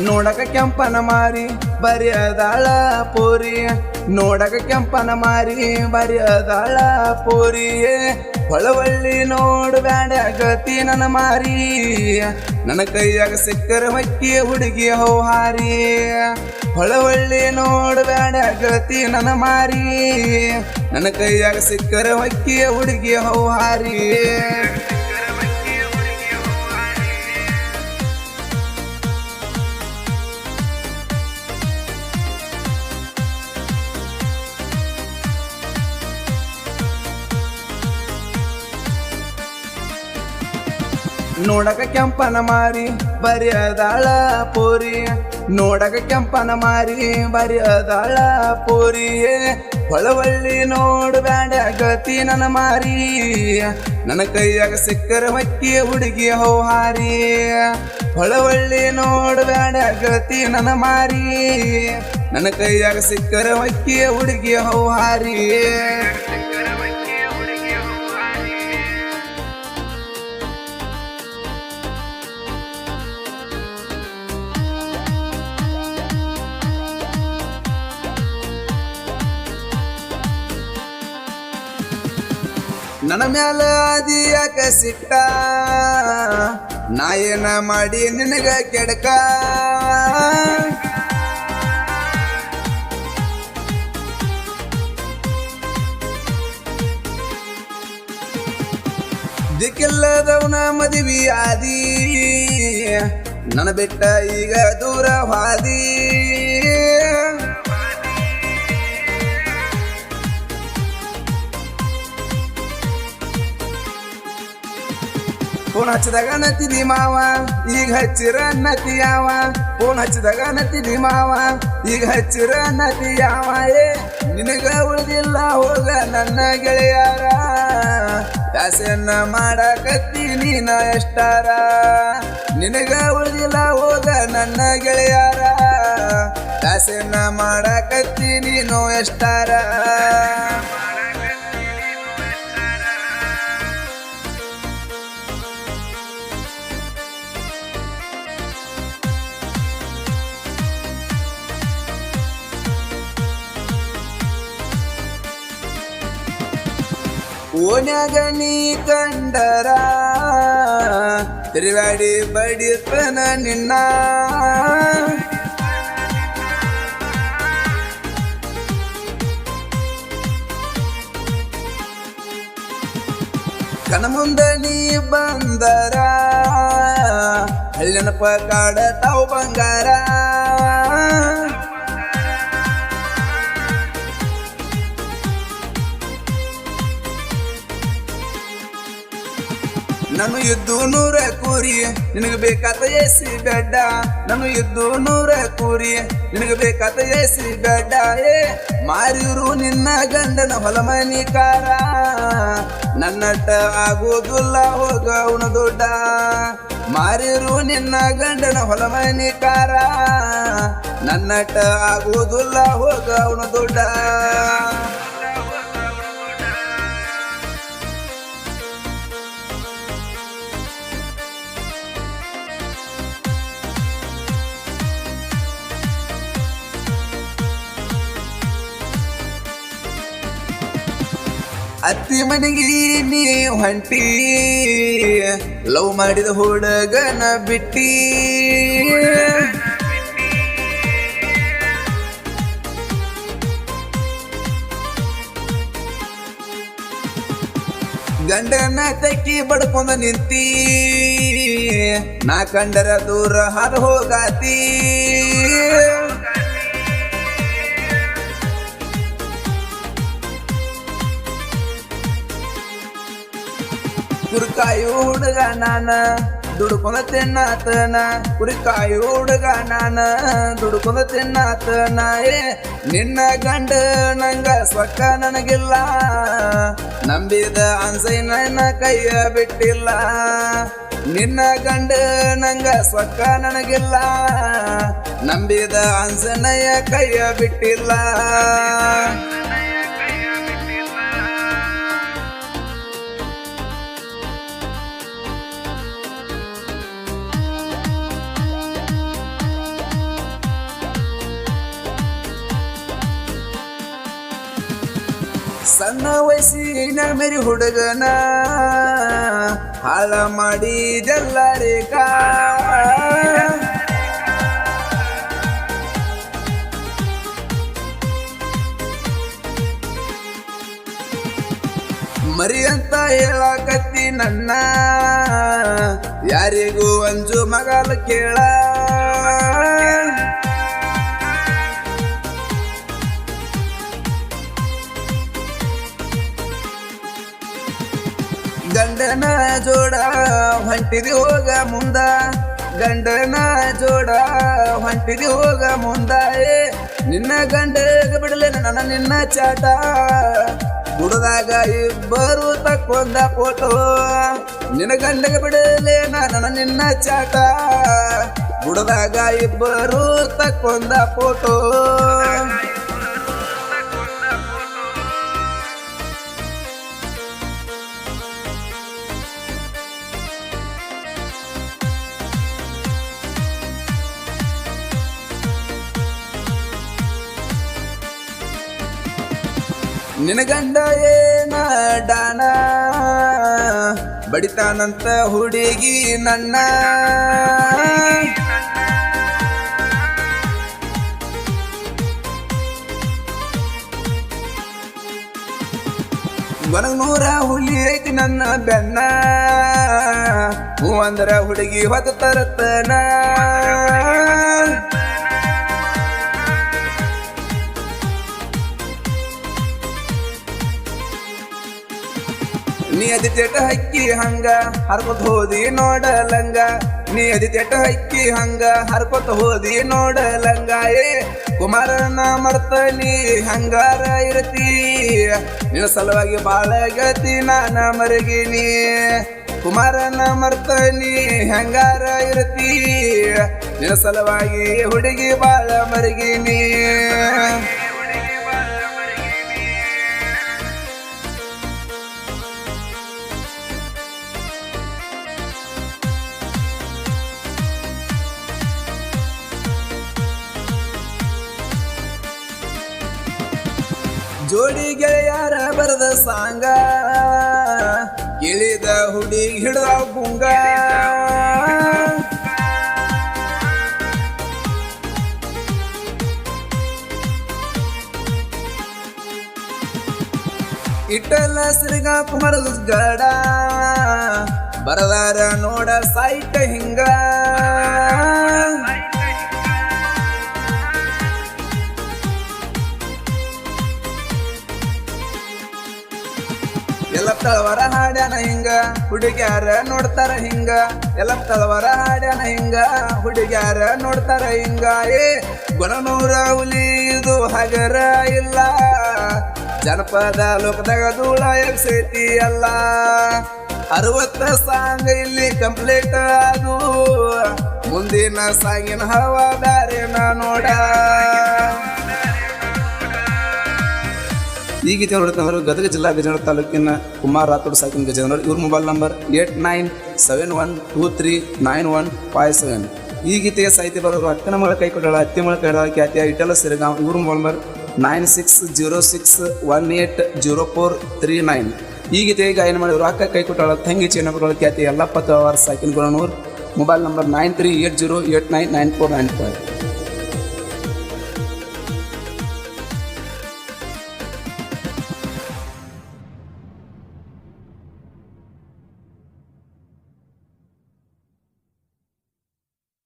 ನೋಡಕ ಕೆಂಪನ ಮಾರಿ ಬರೆಯದಾಳ ಪೋರಿ ನೋಡಕ ಕೆಂಪನ ಮಾರಿ ಬರೆಯದಾಳ ಪೋರಿ ಹೊಳವಳ್ಳಿ ನೋಡು ಬ್ಯಾಡ ಗತಿ ನನ್ನ ಮಾರಿ. ನನ್ನ ಕೈಯಾಗ ಸಿಕ್ಕರ ಹೊಕ್ಕಿ ಹುಡುಗಿ ಹೌಹಾರಿ. ಹೊಳವಳ್ಳಿ ನೋಡು ಬ್ಯಾಡ ಗತಿ ನನ್ನ ಮಾರಿ. ನನ್ನ ಕೈಯಾಗ ಸಿಕ್ಕರ ಹೊಕ್ಕಿ ಹುಡುಗಿ ಹೌಹಾರಿ. ನೋಡಕ ಕೆಂಪನ ಮಾರಿ ಬರೆಯದಾಳ ಪೋರಿ ನೋಡಕ ಕೆಂಪನ ಮಾರಿ ಬರೆಯದಾಳ ಪೋರಿ ಹೊಳವಳ್ಳಿ ನೋಡು ಗತಿ ನನ್ನ ಮಾರಿ. ನನ್ನ ಕೈಯಾಗ ಸಿಕ್ಕರ ಮಕ್ಕಿ ಹುಡುಗಿ ಹೌಹಾರಿ. ಹೊಳವಳ್ಳಿ ನೋಡು ಬ್ಯಾಡ ಗತಿ ನನ್ನ ಮಾರಿ. ನನ್ನ ಕೈಯಾಗ ಸಿಕ್ಕರ ಮಕ್ಕಿ ಹುಡುಗಿ ಹೌಹಾರಿ. ನನ್ನ ಮ್ಯಾಲ ಆದಿಯಾಕ ಸಿಟ್ಟ ನಾ ಏನ ಮಾಡಿ ನಿನಗ ಕೆಡಕ? ದಿಕ್ಕಿಲ್ಲದವನ ಮದುವೆ ಆದಿ. ನನ್ನ ಬೆಟ್ಟ ಈಗ ದೂರ ಫೋನ್ ಹಚ್ಚಿದಾಗ ನತ್ತಿದಿ ಮಾವ, ಈಗ ಹಚ್ಚಿರ ನತಿ ಯಾವ? ಫೋನ್ ಹಚ್ಚಿದಾಗ ನತ್ತಿದಿ ಮಾವ, ಈಗ ಹಚ್ಚಿರ ನತಿ ಯಾವ? ಏ, ನಿನಗ ಉಳಿದಿಲ್ಲ ಹೋಗ ನನ್ನ ಗೆಳೆಯಾರ. ದಾಸೆಯನ್ನ ಮಾಡಕತ್ತಿ ನೀನ ಎಷ್ಟಾರ? ನಿನಗ ಉಳಿದಿಲ್ಲ ಹೋಗ ನನ್ನ ಗೆಳೆಯಾರ. ದಾಸೆಯನ್ನ ಮಾಡಕತ್ತಿ ನೀನು ಎಷ್ಟಾರ? ನೀ ಕಂಡರ ತಿರುವಾಡಿ ಬಡಿತನ ನಿನ್ನ. ಕಣಮುಂದ ನೀ ಬಂದರ ಹಳ್ಳಿನಪ್ಪ ಕಾಡ ತಾವು ಬಂಗಾರ. ನಾನು ಇದ್ದು ನೂರ ಕೂರಿ. ನಿನಗೆ ಬೇಕಾದ ಎಸಿ ಬೆಡ್ಡ. ನಾನು ಇದ್ದು ನೂರ ಕೂರಿ. ನಿನಗೆ ಬೇಕಾದ ಎಸಿ ಬೆಡ್ಡ. ಏ ಮಾರಿರು ನಿನ್ನ ಗಂಡನ ಹೊಲ ಮನಿಕಾರ ನನ್ನಟ್ಟ ಆಗೋದಿಲ್ಲ ಹೋಗ ಅವನ ದೊಡ್ಡ. ಮಾರಿರು ನಿನ್ನ ಗಂಡನ ಹೊಲ ಮನಿಕಾರ ನನ್ನಟ್ಟ ಆಗೋದಿಲ್ಲ ಹೋಗ ಅವನ ದೊಡ್ಡ. ಅತ್ತಿ ಮನೆಗೆ ನೀ ಹೊಂಟಿ. ಲವ್ ಮಾಡಿದ ಹುಡುಗನ ಬಿಟ್ಟಿ. ಗಂಡನ ತಕ್ಕಿ ಬಡ್ಕೊಂಡ ನಿಂತಿ. ನಾ ಕಂಡರ ದೂರ ಹಾರ ಹೋಗಾತಿ. ಕುರಿಕಾಯಿ ಹುಡುಗ ನಾನ ದುಡ್ಕೊಂಡ ತಿನ್ನಾತನ ಕುರಿಕಾಯಿ ಹುಡುಗ ನಾನ ದುಡ್ಕೊಂಡ ತಿನ್ನಾತನ ಏ, ನಿನ್ನ ಗಂಡ ನಂಗ ಸ್ವಕ್ಕ ನನಗಿಲ್ಲ. ನಂಬಿದ ಅನ್ಸೈ ನನ್ನ ಕೈಯ ಬಿಟ್ಟಿಲ್ಲ. ನಿನ್ನ ಗಂಡ ನಂಗ ಸ್ವಕ್ಕ ನನಗಿಲ್ಲ. ನಂಬಿದ ಅನ್ಸನಯ್ಯ ಕೈಯ ಬಿಟ್ಟಿಲ್ಲ. ಸಣ್ಣ ವಯಸ್ಸಿನ ಮೇರಿ ಹುಡುಗನ ಹಾಳ ಮಾಡಿದೆಲ್ಲ ರೇಖಾ. ಮರಿ ಅಂತ ಹೇಳಕತ್ತಿ ನನ್ನ, ಯಾರಿಗೂ ಅಂಜು ಮಗಲು ಕೇಳ. ಗಂಡನ ಜೋಡ ಹೊಂಟಿರಿ ಹೋಗ ಮುಂದ. ಗಂಡನ ಜೋಡ ಹೊಂಟಿರಿ ಹೋಗ ಮುಂದ. ನಿನ್ನ ಗಂಡಗ ಬಿಡಲೆ ನನ್ನ ನಿನ್ನ ಚಾಟ. ಬುಡದಾಗ ಇಬ್ಬರು ತಕ್ಕೊಂದ ಫೋಟೋ. ನಿನ್ನ ಗಂಡಗ ಬಿಡಲೆ ನನ್ನ ನಿನ್ನ ಚಾಟ. ಬುಡದಾಗ ಇಬ್ಬರು ತಕ್ಕೊಂದ ಫೋಟೋ. ನಿನ್ನ ಗಂಡ ಏನ ಬಡಿತಾನಂತ ಹುಡುಗಿ ನನ್ನ. ಒನಗ್ ನೂರ ಹುಲಿ ಐತಿ ನನ್ನ ಬೆನ್ನ. ಹೂ ಅಂದ್ರ ಹುಡುಗಿ ಹೊತ್ತು ತರತನ. ನೀ ಅದಿ ತೆಟ ಹಕ್ಕಿ ಹಂಗ, ಹರ್ಕೊತ ಹೋದಿ ನೋಡಲಂಗ. ನೀ ಅದಿ ತೆಟ ಹಕ್ಕಿ ಹಂಗ, ಹರ್ಕೊತ ಹೋದಿ ನೋಡಲಂಗ. ಏ, ಕುಮಾರನ ಮರ್ತ ನೀ ಹಂಗಾರ ಇರತಿ. ನಿನ್ನ ಸಲುವಾಗಿ ಬಾಳ ಗತಿ ನಾನ ಮರಗಿನಿ. ಕುಮಾರನ ಮರ್ತ ನೀ ಹಂಗಾರ ಇರತಿ. ನಿನ್ನ ಸಲುವಾಗಿ ಹುಡುಗಿ ಬಾಳ ಮರಗಿನಿ. ಜೋಡಿ ಗೆಳೆಯರ ಬರದ ಸಾಂಗ. ಇಳಿದ ಹುಡಿ ಹಿಡ್ದ ಗುಂಗ ಇಟ್ಟಲ್ಲ ಸಿರಿಗ ಮರದ ಗಡ. ಬರದಾರ ನೋಡ ಸಾಯ್ತ ಹಿಂಗ. ಎಲ್ಲ ತಳವರ ಹಾಡ್ಯಾನ ಹಿಂಗ, ಹುಡುಗ್ಯಾರ ನೋಡ್ತಾರ ಹಿಂಗ. ಎಲ್ಲ ತಳವರ ಹಾಡ್ಯಾನ ಹಿಂಗ, ಹುಡುಗ್ಯಾರ ನೋಡ್ತಾರ ಹಿಂಗ. ಏ, ಗುಣನೂರ ಹುಲಿ ಇದು ಹಗರ ಇಲ್ಲ. ಜನಪದ ಲೋಕದಾಗ ಧೂಳ ಎಬ್ಸೈತಿ ಅಲ್ಲ. ಅರವತ್ತ ಸಾಂಗ್ ಇಲ್ಲಿ ಕಂಪ್ಲೀಟ್ ಅದು ಮುಂದಿನ ಸಾಂಗಿನ ಹವಾದಾರೇನ ನೋಡ. ಈ ಗೀತೆ ನೋಡ್ತಂದ್ರೆ ಗದಗ ಜಿಲ್ಲಾ ಗಜೇಂದ್ರ ತಾಲೂಕಿನ ಕುಮಾರ್ ರಾಥೋಡ್ ಸಾಕಿನ ಗಜೇಂದ್ರ ಇವ್ರ mobile number eight nine seven one two three nine one five seven ಈ ಗೀತೆಗೆ ಸಾಹಿತ್ಯ ಬರೋರು ಅಕ್ಕನ ಮಗಳ ಕೈ ಕೊಟ್ಟಾಳ ಅತ್ತಿ ಮಗಳ ಕೈ ಕೊಟ್ಟಾಳ ಖ್ಯಾತಿಯ ಇಟಲ ಸಿರಗಾಂವ್ ಇವ್ರ mobile number nine six zero six one eight zero four three nine ಈ ಗೀತೆಗೆ ಗಾಯನ ಮಾಡಿದ್ರು ಅಕ್ಕ ಕೈ ಕೊಟ್ಟಾಳ ತಂಗಿ ಚೇನಪಗಳ ಖ್ಯಾತಿ ಎಲ್ಲ ಪತ್ತು ಅವರ್ ಸಾಕಿನ Gunanur mobile number nine three eight zero eight nine nine four nine five